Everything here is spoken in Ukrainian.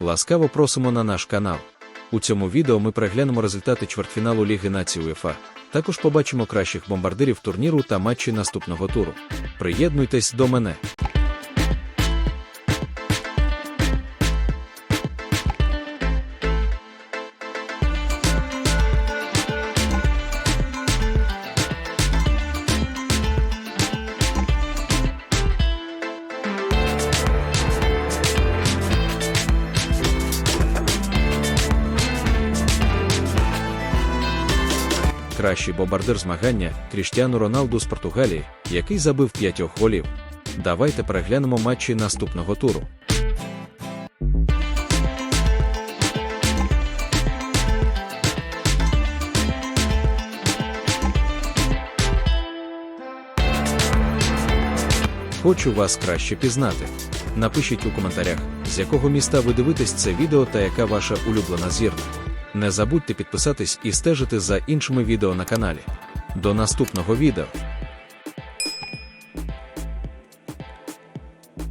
Ласкаво просимо на наш канал. У цьому відео ми переглянемо результати чвертьфіналу Ліги націй УЄФА. Також побачимо кращих бомбардирів турніру та матчі наступного туру. Приєднуйтесь до мене. Кращий бомбардир змагання Кріштіану Роналду з Португалії, який забив п'ятьох голів. Давайте переглянемо матчі наступного туру. Хочу вас краще пізнати. Напишіть у коментарях, з якого міста ви дивитесь це відео та яка ваша улюблена зірка. Не забудьте підписатись і стежити за іншими відео на каналі. До наступного відео!